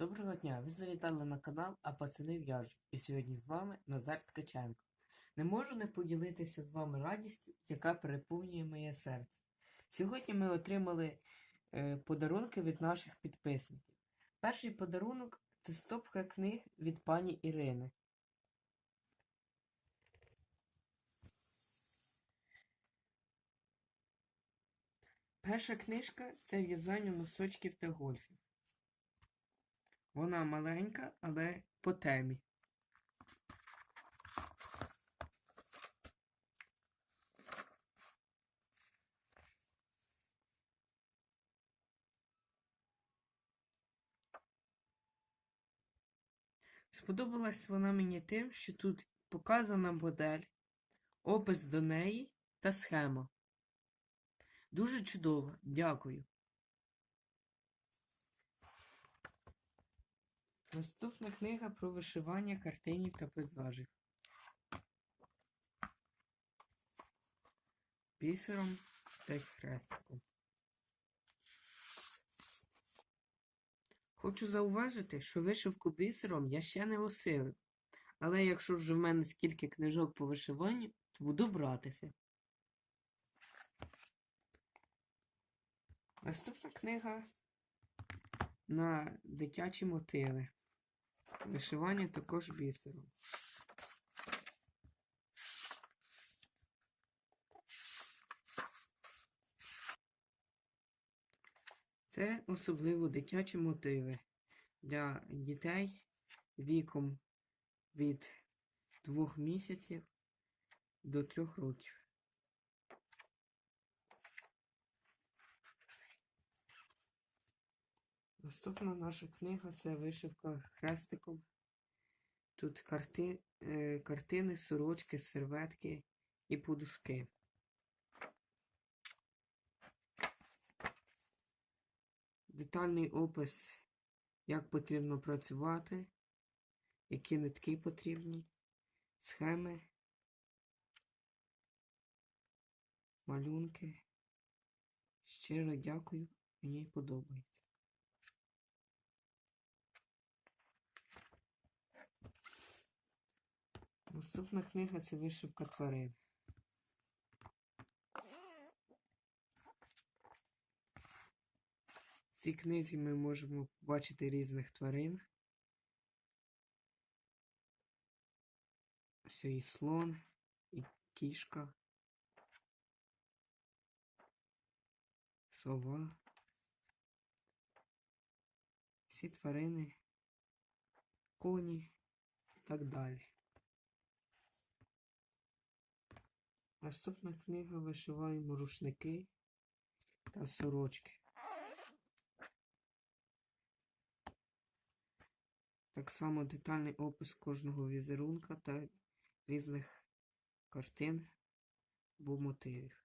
Доброго дня! Ви завітали на канал А пацани в'яжуть. І сьогодні з вами Назар Ткаченко. Не можу не поділитися з вами радістю, яка переповнює моє серце. Сьогодні ми отримали е, подарунки від наших підписників. Перший подарунок це стопка книг від пані Ірини. Перша книжка це в'язання носочків та гольфів. Вона маленька, але по темі. Сподобалась вона мені тим, що тут показана модель, опис до неї та схема. Дуже чудово, дякую. Наступна книга про вишивання картинів та пейзажів. Бісером та хрестиком. Хочу зауважити, що вишивку бісером я ще не осилив. Але якщо вже в мене скільки книжок по вишиванню, то буду братися. Наступна книга на дитячі мотиви. Вишивання також бісером. Це особливо дитячі мотиви для дітей віком від двох місяців до трьох років. Наступна наша книга це вишивка хрестиком. Тут карти, е, картини, сорочки, серветки і подушки. Детальний опис, як потрібно працювати, які нитки потрібні, схеми, малюнки. Щиро дякую, мені подобається. Наступна книга це вишивка тварин. В цій книзі ми можемо побачити різних тварин. Ось і слон, і кішка, сова. Всі тварини, коні і так далі. Наступна книга вишиваємо рушники та сорочки. Так само детальний опис кожного візерунка та різних картин або мотивів.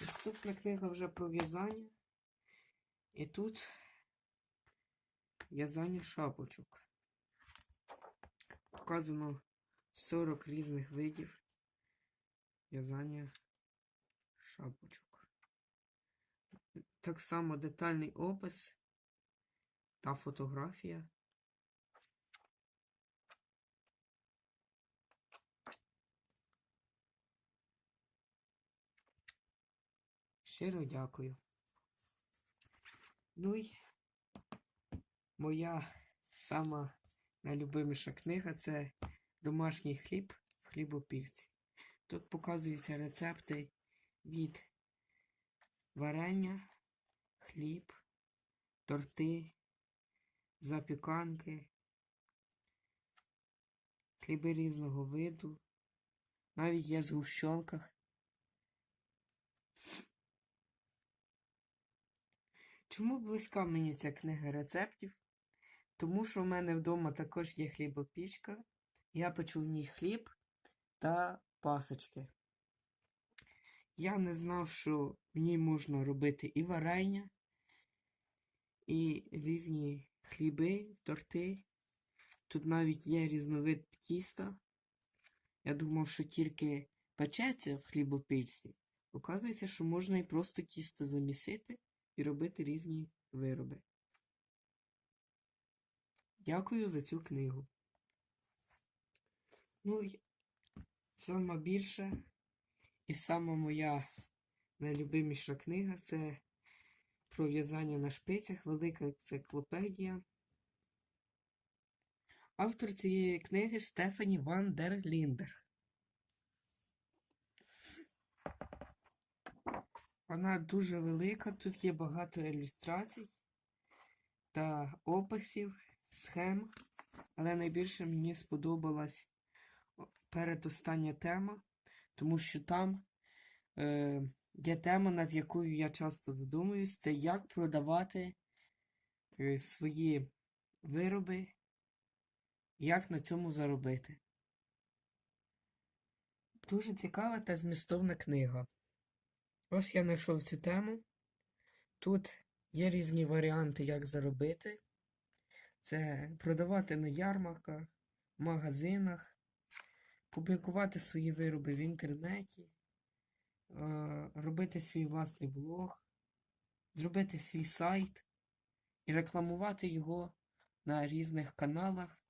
Наступна книга вже про в'язання. І тут В'язання шапочок. Показано 40 різних видів в'язання шапочок. Так само детальний опис та фотографія. Щиро дякую. Ну й Моя сама найлюбиміша книга це домашній хліб в хлібопільці. Тут показуються рецепти від варення, хліб, торти, запіканки, хліби різного виду, навіть є згущенках. Чому близька мені ця книга рецептів? Тому що в мене вдома також є хлібопічка. Я печу в ній хліб та пасочки. Я не знав, що в ній можна робити і варення, і різні хліби, торти. Тут навіть є різновид тіста. Я думав, що тільки печеться в хлібопічці, оказується, що можна і просто тісто замісити і робити різні вироби. Дякую за цю книгу. Ну, сама більша і сама моя найлюбиміша книга це про в'язання на шпицях, велика енциклопедія. Автор цієї книги Штефані Ван дер Ліндер. Вона дуже велика, тут є багато ілюстрацій та описів, схем, але найбільше мені сподобалась передостання тема, тому що там е, є тема, над якою я часто задумуюсь, це як продавати е, свої вироби, як на цьому заробити. Дуже цікава та змістовна книга. Ось я знайшов цю тему. Тут є різні варіанти, як заробити. Це продавати на ярмарках, магазинах, публікувати свої вироби в інтернеті, е, робити свій власний блог, зробити свій сайт і рекламувати його на різних каналах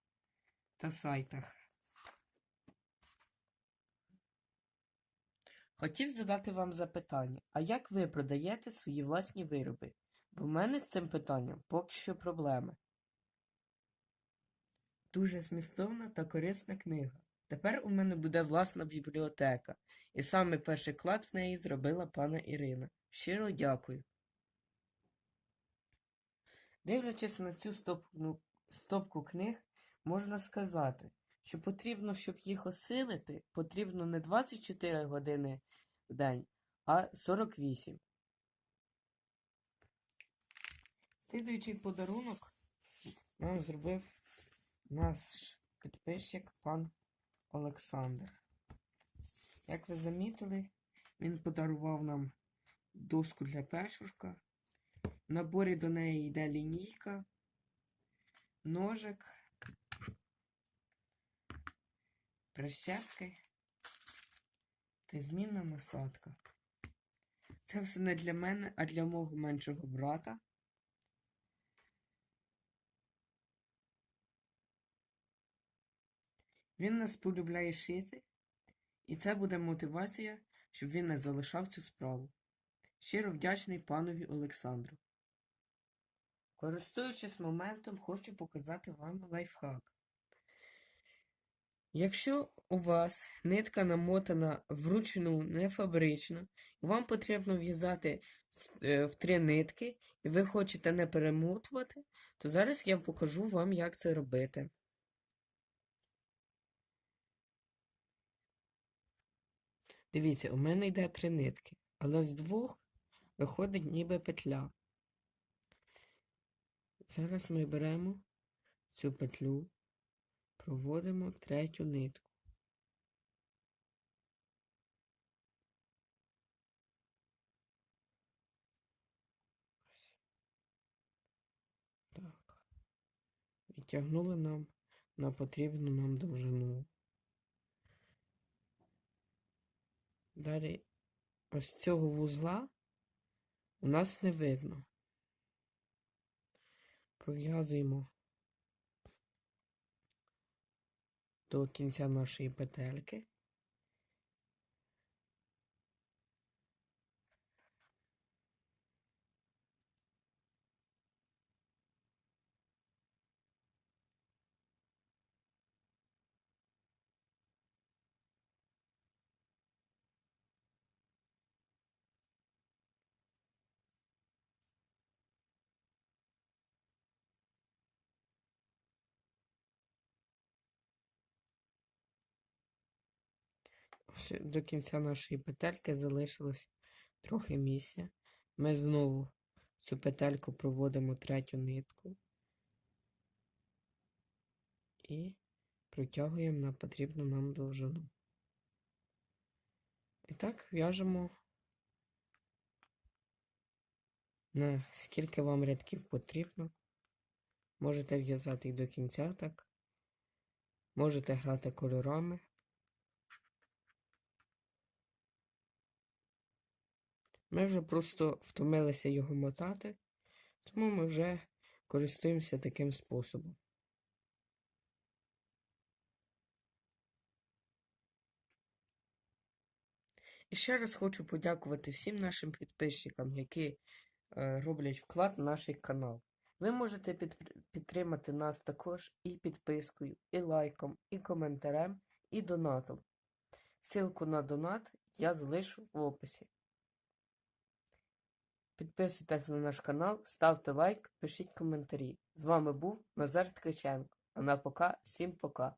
та сайтах. Хотів задати вам запитання, а як ви продаєте свої власні вироби? Бо в мене з цим питанням поки що проблеми. Дуже змістовна та корисна книга. Тепер у мене буде власна бібліотека, і саме перший клад в неї зробила пана Ірина. Щиро дякую. Дивлячись на цю стопку, стопку книг, можна сказати, що потрібно, щоб їх осилити, потрібно не 24 години в день, а 48. Слідуючий подарунок нам зробив наш підписчик пан Олександр. Як ви замітили, він подарував нам доску для пешурка. В наборі до неї йде лінійка, ножик, прищепки та змінна насадка. Це все не для мене, а для мого меншого брата. Він нас полюбляє шити, і це буде мотивація, щоб він не залишав цю справу. Щиро вдячний панові Олександру. Користуючись моментом, хочу показати вам лайфхак. Якщо у вас нитка намотана вручну не фабрично, і вам потрібно в'язати е, в три нитки, і ви хочете не перемотувати, то зараз я покажу вам, як це робити. Дивіться, у мене йде три нитки, але з двох виходить ніби петля. Зараз ми беремо цю петлю, проводимо третю нитку. Так. Відтягнули нам на потрібну нам довжину. Далі ось цього вузла у нас не видно. Пров'язуємо до кінця нашої петельки. До кінця нашої петельки залишилось трохи місця. Ми знову цю петельку проводимо третю нитку і протягуємо на потрібну нам довжину. І так в'яжемо на скільки вам рядків потрібно. Можете в'язати і до кінця так. Можете грати кольорами. Ми вже просто втомилися його мотати, тому ми вже користуємося таким способом. І ще раз хочу подякувати всім нашим підписчикам, які е, роблять вклад в наш канал. Ви можете під- підтримати нас також і підпискою, і лайком, і коментарем, і донатом. Ссылку на донат я залишу в описі. Підписуйтесь на наш канал, ставте лайк, пишіть коментарі. З вами був Назар Ткаченко. А на пока, всім пока.